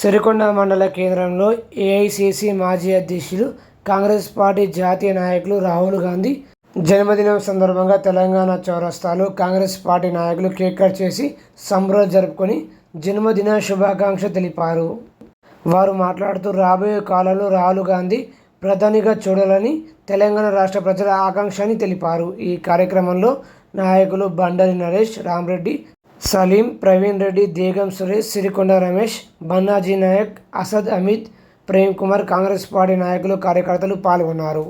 సిరికొండ మండల కేంద్రంలో ఏఐసిసి మాజీ అధ్యక్షులు కాంగ్రెస్ పార్టీ జాతీయ నాయకులు రాహుల్ గాంధీ జన్మదినం సందర్భంగా తెలంగాణ చౌరస్తాలో కాంగ్రెస్ పార్టీ నాయకులు కేక్ కట్ చేసి సంబరాలు జరుపుకొని జన్మదిన శుభాకాంక్ష తెలిపారు. వారు మాట్లాడుతూ రాబోయే కాలంలో రాహుల్ గాంధీ ప్రధానిగా చూడాలని తెలంగాణ రాష్ట్ర ప్రజల ఆకాంక్ష అని తెలిపారు. ఈ కార్యక్రమంలో నాయకులు బండరి నరేష్ రామరెడ్డి సలీం ప్రవీణ్ రెడ్డి దేగం సురేష్ సిరికొండ రమేష్ బన్నాజీ నాయక్ అసద్ అమిత్ ప్రేమ్ కుమార్ కాంగ్రెస్ పార్టీ నాయకులు కార్యకర్తలు పాల్గొన్నారు.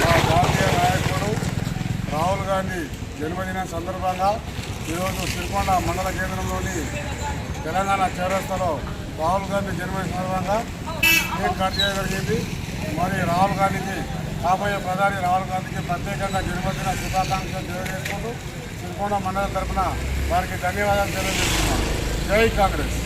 మా జాతీయ నాయకుడు రాహుల్ గాంధీ జన్మదిన సందర్భంగా ఈరోజు సిరికొండ మండల కేంద్రంలోని తెలంగాణ చౌరస్తాలో రాహుల్ గాంధీ జన్మదిన సందర్భంగా కేక్ కట్ చేయగలిగింది మరి రాహుల్ గాంధీకి కాబోయే ప్రధాని రాహుల్ గాంధీకి ప్రత్యేకంగా జన్మదిన శుభాకాంక్షలు తెలియజేసుకుంటూ సిరికొండ మండలం తరఫున వారికి ధన్యవాదాలు తెలియజేస్తున్నాం. జై కాంగ్రెస్.